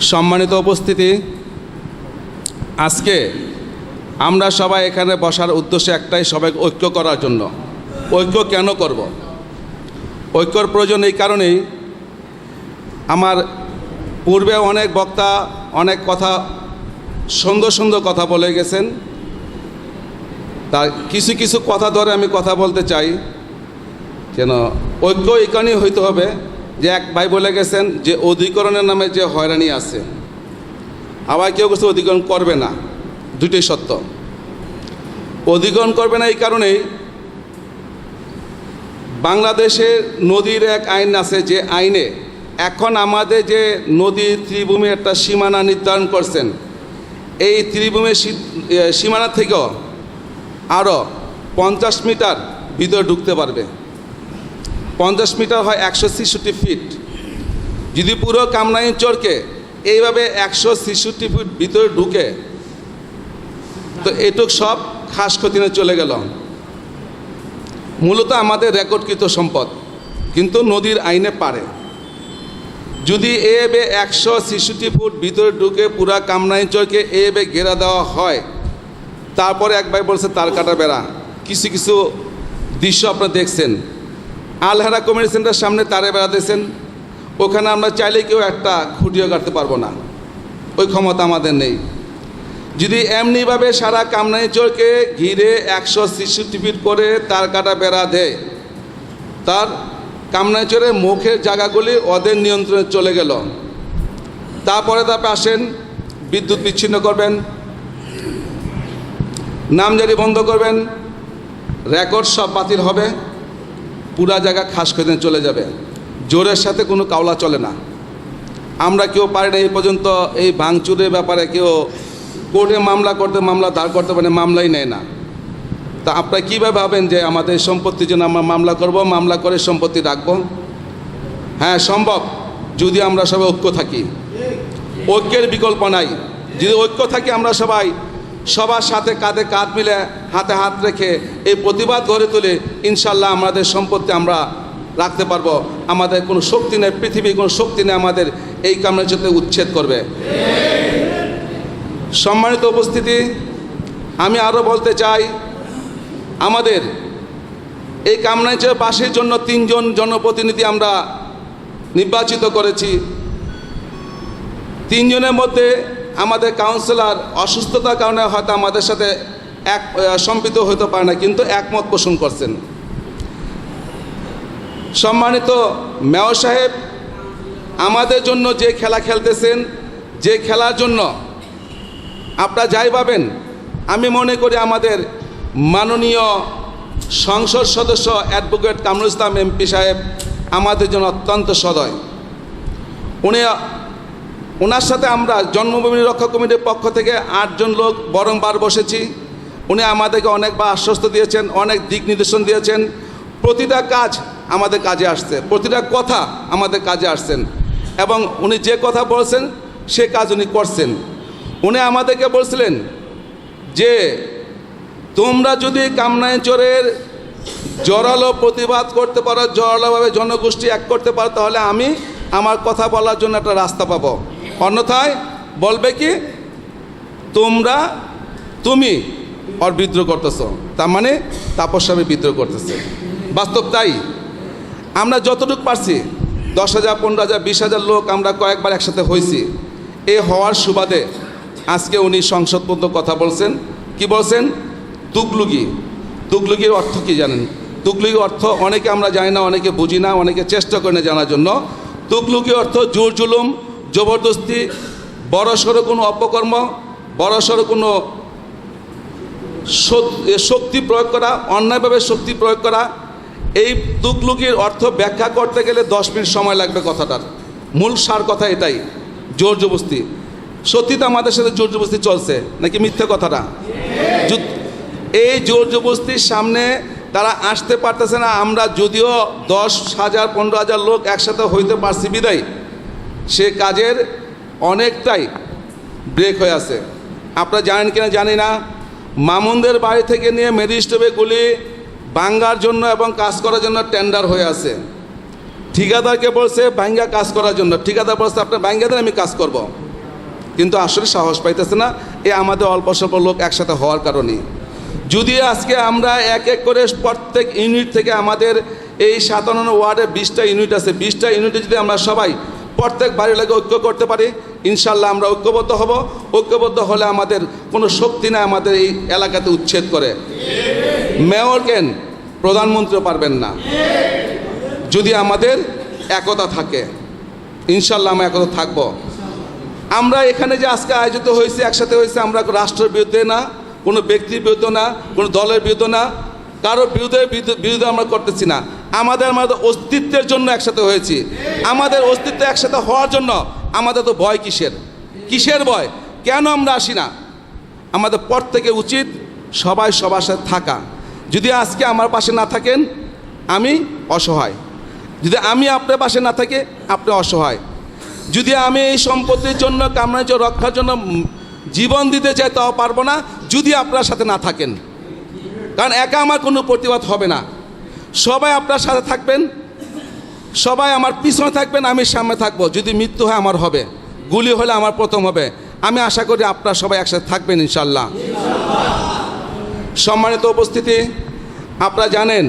সম্মানিত উপস্থিতি, আজকে আমরা সবাই এখানে বসার উদ্দেশ্য একটাই সবাই ঐক্য করার জন্য। ঐক্য কেন করব? ঐক্যর প্রয়োজন এই কারণেই আমার পূর্বে অনেক বক্তা অনেক কথা সুন্দর সুন্দর কথা বলে গেছেন। তা কিছু কিছু কথা ধরে আমি কথা বলতে চাই, যেন ঐক্য কারণেই হইতে হবে। যে এক ভাই বলে গেছেন যে অধিকরণের নামে যে হয়রানি আছে, আবার কেউ কিছু অধিকরণ করবে না দুটোই সত্য। অধিকরণ করবে না এই কারণেই বাংলাদেশের নদীর এক আইন আছে যে আইনে এখন আমাদের যে নদী ত্রিভূমি একটা সীমানা নির্ধারণ করছেন, এই ত্রিভূমির সীমানা থেকেও আরও পঞ্চাশ মিটার ভিতরে ঢুকতে পারবে। পঞ্চাশ মিটার হয় একশো ছেষট্টি ফিট। যদি পুরো কামরাইন চরকে এইভাবে একশো ছেষট্টি ফিট ভিতরে ঢুকে, তো এটুক সব খাস খতিনে চলে গেল। মূলত আমাদের রেকর্ডকৃত সম্পদ, কিন্তু নদীর আইনে পারে। যদি এ বে একশো ছেষট্টি ফুট ভিতরে ঢুকে পুরা কামরাইচরকে এ বে ঘেরা দেওয়া হয়, তারপরে এক ভাই বলছে তার কাটা বেড়া। কিছু কিছু দৃশ্য আপনারা দেখছেন। আলহারা কমিউনিটি সেন্টার সামনে তারে বেড়া দিয়েছেন ওখানে আমরা চাইলে কেউ একটা খুঁটিও কাটতে পারব না। ওই ক্ষমতা আমাদের নেই। যদি এমনিভাবে সারা কামরাইচরকে ঘিরে একশো ছেষট্টি ফিট করে তার কাটা বেড়া দেয়, তার কামনাচরের মুখের জায়গাগুলি ওদের নিয়ন্ত্রণে চলে গেল। তারপরে তারপরে আসেন, বিদ্যুৎ বিচ্ছিন্ন করবেন নামজারি বন্ধ করবেন, রেকর্ড সব বাতিল হবে। পুরা জায়গা খাস করে চলে যাবে। জোরের সাথে কোনো কাওলা চলে না। আমরা কেউ পারি না এই পর্যন্ত এই ভাঙচুরের ব্যাপারে কেউ কোর্টে মামলা করতে, মামলা দাঁড় করতে পারে, মামলাই নেয় না। তা আপনারা কীভাবে ভাবেন যে আমাদের সম্পত্তির জন্য আমরা মামলা করব, মামলা করে সম্পত্তি রাখব? হ্যাঁ সম্ভব। যদি আমরা সবাই ঐক্য থাকি। ঐক্যের বিকল্প নাই। যদি ঐক্য থাকি আমরা সবাই সবার সাথে কাঁধে কাঁধ মিলে হাতে হাত রেখে এই প্রতিবাদ গড়ে তুলে ইনশাল্লাহ আমাদের সম্পত্তি আমরা রাখতে পারব। আমাদের কোনো শক্তি নেই, পৃথিবীর কোনো শক্তি নেই আমাদের এই সাথে উচ্ছেদ করবে। সম্মানিত উপস্থিতি, আমি আরও বলতে চাই, আমাদের এই কামরাঞ্চল বাসের জন্য তিনজন জনপ্রতিনিধি আমরা নির্বাচিত করেছি, তিনজনের মধ্যে আমাদের কাউন্সিলর অসুস্থতার কারণে হয়তো আমাদের সাথে এক আহ, সম্পৃক্ত হতে পারে না কিন্তু একমত পোষণ করছেন। সম্মানিত মেয়র সাহেব আমাদের জন্য যে খেলা খেলতেছেন যে খেলার জন্য আপনারা যাই পাবেন আমি মনে করি আমাদের মাননীয় সংসদ সদস্য অ্যাডভোকেট কামরুল ইসলাম এমপি সাহেব আমাদের জন্য অত্যন্ত সদয়। উনি ওনার সাথে আমরা জন্মভূমি রক্ষা কমিটির পক্ষ থেকে আটজন লোক বরংবার বসেছি। উনি আমাদেরকে অনেকবার আশ্বস্ত দিয়েছেন, অনেক দিক নির্দেশন দিয়েছেন। প্রতিটা কাজ আমাদের কাজে আসছে, প্রতিটা কথা আমাদের কাজে আসছেন। এবং উনি যে কথা বলছেন, সে কাজ উনি করছেন। উনি আমাদেরকে বলছিলেন যে, তোমরা যদি কামনাইচরের জোরালো প্রতিবাদ করতে পারো, জোরালোভাবে জনগোষ্ঠী এক করতে পারো, তাহলে আমি আমার কথা বলার জন্য একটা রাস্তা পাবো। অন্যথায় বলবে কি? তোমরা, তুমি ওর বিদ্রোহ করতেছো। তার মানে তাপস স্বামী বিদ্রোহ করতেছে। বাস্তব তাই। আমরা যতটুকু পারছি, দশ হাজার, পনেরো হাজার, বিশ হাজার লোক আমরা কয়েকবার একসাথে হয়েছি। এ হওয়ার সুবাদে আজকে উনি সংসদ পর্যন্ত কথা বলছেন। কি বলছেন? তুগলুগি। তুগলুগির অর্থ কি জানেন? তুগলুগির অর্থ অনেকে আমরা জানি না, অনেকে বুঝি না, অনেকে চেষ্টা করে না জানার জন্য। তুগলুগি অর্থ জোর জুলুম জবরদস্তি, বড় সড়ো কোনো অপকর্ম, বড় সড়ো কোনো শক্তি প্রয়োগ করা, অন্যায়ভাবে শক্তি প্রয়োগ করা, এই তুকলুকির অর্থ ব্যাখ্যা করতে গেলে দশ মিনিট সময় লাগবে কথাটার। মূল সার কথা এটাই, জোর জবস্তি সত্যি তো আমাদের সাথে জোর জবস্তি চলছে, নাকি মিথ্যে কথাটা? এই জোর জবস্তির সামনে তারা আসতে পারতেছে না, আমরা যদিও দশ হাজার, পনেরো হাজার লোক একসাথে হইতে পারছি বিদায়। সে কাজের অনেকটাই ব্রেক হয়ে আছে। আপনারা জানেন কিনা জানি না, মামুনদের বাড়ি থেকে নিয়ে মেরিস্টেবেগুলি বাঙ্গার জন্য এবং কাজ করার জন্য টেন্ডার হয়ে আছে। ঠিকাদারকে বলছে, ভাঙ্গা কাজ করার জন্য। ঠিকাদার বলছে, আপনার ভাঙ্গা আমি কাজ করব। কিন্তু আসলে সাহস পাইতেছে না, এ আমাদের অল্প স্বল্প লোক একসাথে হওয়ার কারণে। যদি আজকে আমরা এক এক করে প্রত্যেক ইউনিট থেকে আমাদের এই সাতান্ন ওয়ার্ডে বিশটা ইউনিট আছে, বিশটা ইউনিটে যদি আমরা সবাই প্রত্যেক বাড়ির লাগে ঐক্য করতে পারি ইনশাল্লাহ আমরা ঐক্যবদ্ধ হব। ঐক্যবদ্ধ হলে আমাদের কোনো শক্তি না আমাদের এই এলাকাতে উচ্ছেদ করে। মেয়র কেন প্রধানমন্ত্রীও পারবেন না। যদি আমাদের একতা থাকে ইনশাল্লাহ আমরা একতা থাকব। আমরা এখানে যে আজকে আয়োজিত হয়েছে, একসাথে হয়েছে, আমরা রাষ্ট্রের বিরুদ্ধে না, কোনো ব্যক্তির বিরুদ্ধে না, কোনো দলের বিরুদ্ধে না কারোর বিরুদ্ধে বিরুদ্ধে- আমরা করতেছি না। আমাদের আমাদের অস্তিত্বের জন্য একসাথে হয়েছি। আমাদের অস্তিত্ব একসাথে হওয়ার জন্য আমাদের তো ভয় কিসের? কিসের ভয়? কেন আমরা আসি না? আমাদের পর থেকে উচিত সবাই সবার সাথে থাকা। যদি আজকে আমার পাশে না থাকেন, আমি অসহায়। যদি আমি আপনার পাশে না থাকি, আপনি অসহায়। যদি আমি এই সম্পত্তির জন্য কামরাজ্য রক্ষার জন্য জীবন দিতে চাই, তাও পারব না। যদি আপনার সাথে না থাকেন কারণ একা আমার কোনো প্রতিবাদ হবে না। সবাই আপনার সাথে থাকবেন, সবাই আমার পিছনে থাকবেন, আমি সামনে থাকব। যদি মৃত্যু হয় আমার হবে, গুলি হলে আমার প্রথম হবে। আমি আশা করি আপনারা সবাই একসাথে থাকবেন ইনশাল্লাহ সম্মানিত উপস্থিতি, আপনারা জানেন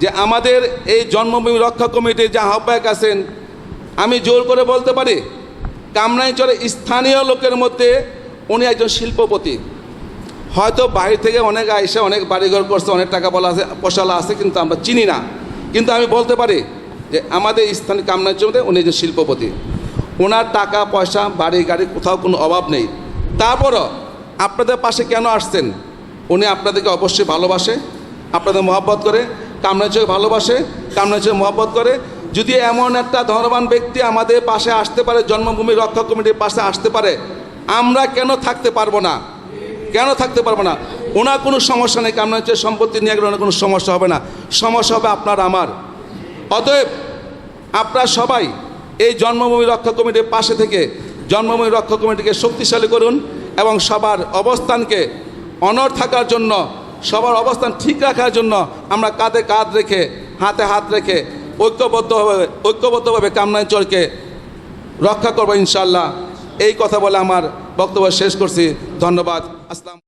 যে আমাদের এই জন্মভূমি রক্ষা কমিটির যে আহ্বায়ক আছেন, আমি জোর করে বলতে পারি কামরাইচরে স্থানীয় লোকের মধ্যে উনি একজন শিল্পপতি। হয়তো বাইরে থেকে অনেক আইসে, অনেক বাড়িঘর করছে, অনেক টাকা বলা আছে পয়সালা আছে, কিন্তু আমরা চিনি না। কিন্তু আমি বলতে পারি যে আমাদের স্থানীয় কামরাঞ্চের মধ্যে উনি একজন শিল্পপতি। ওনার টাকা, পয়সা, বাড়ি, গাড়ি, কোথাও কোনো অভাব নেই। তারপরও আপনাদের পাশে কেন আসছেন? উনি আপনাদেরকে অবশ্যই ভালোবাসে, আপনাদের মহব্বত করে কামরাঞ্চকে ভালোবাসে কামরাঞ্চকে মহব্বত করে। যদি এমন একটা ধনবান ব্যক্তি আমাদের পাশে আসতে পারে, জন্মভূমি রক্ষা কমিটির পাশে আসতে পারে, আমরা কেন থাকতে পারব না? কেন থাকতে পারব না? ওনার কোনো সমস্যা নেই, কারণ হচ্ছে সম্পত্তি নিয়ে গেলে ওনার কোনো সমস্যা হবে না। সমস্যা হবে আপনার, আমার। অতএব আপনারা সবাই এই জন্মভূমি রক্ষা কমিটির পাশে থেকে জন্মভূমি রক্ষা কমিটিকে শক্তিশালী করুন এবং সবার অবস্থানকে অনর থাকার জন্য, সবার অবস্থান ঠিক রাখার জন্য আমরা কাঁধে কাঁধ রেখে, হাতে হাত রেখে ঐক্যবদ্ধভাবে ঐক্যবদ্ধভাবে কামনাঞ্চলকে রক্ষা করব ইনশাল্লাহ এই কথা বলে আমার বক্তব্য শেষ করছি। ধন্যবাদ। আসসালাম